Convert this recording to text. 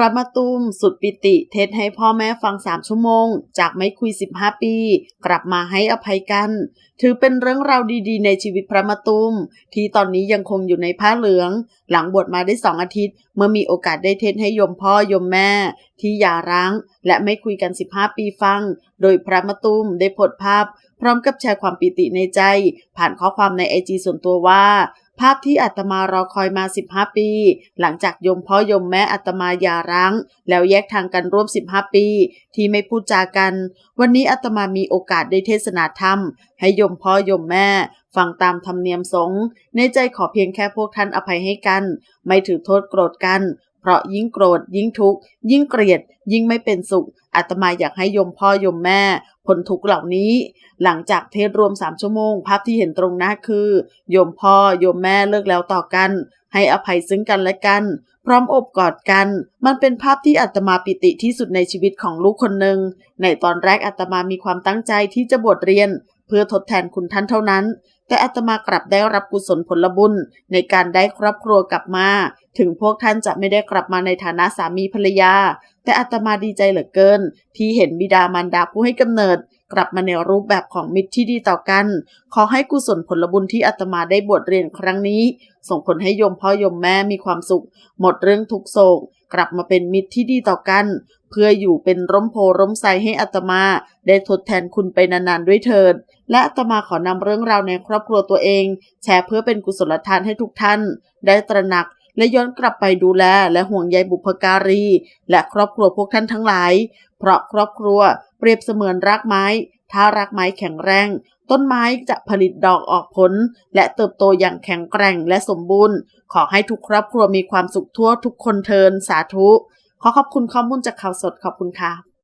ระมะตูมสุดปิติเทศให้พ่อแม่ฟังสามชั่วโมง จากไม่คุย 15 ปี กลับมาให้อภัยกัน ถือเป็นเรื่องราวดีๆ ในชีวิตพระมะตูมที่ตอนนี้ยังคงอยู่ในผ้าเหลือง หลังบวชมาได้สองอาทิตย์ เมื่อมีโอกาสได้เทศให้ยมพ่อยมแม่ ที่หย่าร้าง และไม่คุยกัน 15 ปีฟัง โดยพระมะตูมได้โพสต์ภาพ พร้อมกับแชร์ความปิติในใจ ผ่านข้อความในไอจีส่วนตัวว่า ภาพที่อาตมารอคอยมา 15 ปี หลังจากยมพ่อยมแม่อาตมาหย่าร้าง แล้วแยกทางกันร่วม 15 ปี ที่ไม่พูดจากัน วันนี้อาตมามีโอกาสได้เทศนาธรรม ให้ยมพ่อยมแม่ฟังตามธรรมเนียมสงฆ์ในใจขอเพียงแค่พวกท่านอภัยให้กัน ไม่ถือโทษโกรธกัน เพราะยิ่งโกรธยิ่งทุกข์ยิ่งเกลียด ยิ่งไม่เป็นสุขอาตมาอยากให้ยมพ่อยมแม่พ้นทุกข์เหล่านี้ หลังจากเทศรวม3ชั่วโมง ภาพที่เห็นตรงหน้าคือ โยมพ่อโยมแม่เลิกแล้วต่อกัน ให้อภัยซึ่งกันและกัน พร้อมอบกอดกัน มันเป็นภาพที่อาตมาปิติที่สุดในชีวิตของลูกคนหนึ่งในตอนแรกอาตมามีความตั้งใจที่จะบวชเรียน เพื่อทดแทนคุณท่านเท่านั้น แต่อาตมากลับได้รับกุศลผลบุญในการได้ครอบครัวกลับมา ถึงพวกท่านจะไม่ได้กลับมาในฐานะสามีภรรยา แต่อาตมาดีใจเหลือเกิน ที่เห็นบิดามารดาผู้ให้กำเนิด กลับมาในรูปแบบของมิตรที่ดีต่อกัน ขอให้กุศลผลบุญที่อาตมาได้บวชเรียนครั้งนี้ ส่งผลให้โยมพ่อโยมแม่มีความสุข หมดเรื่องทุกโศก กลับมาเป็นมิตรที่ดีต่อกัน เพื่ออยู่เป็นร่มโพร่มไทรให้อาตมา ได้ทดแทนคุณไปนานๆด้วยเถิด และอาตมาขอนำเรื่องราวในครอบครัวตัวเอง แชร์เพื่อเป็นกุศลทานให้ทุกท่าน ได้ตระหนักและย้อนกลับไปดูแลและห่วงใยบุพการี และครอบครัวพวกท่านทั้งหลาย เพราะครอบครัวเปรียบเสมือนรากไม้ ถ้ารากไม้แข็งแรง ต้นไม้จะผลิตดอกออกผล และเติบโตอย่างแข็งแกร่งและสมบูรณ์ ขอให้ทุกครอบครัวมีความสุขทั่วทุกคนเทินสาธุ ขอขอบคุณข้อมูลจากข่าวสดขอบคุณค่ะ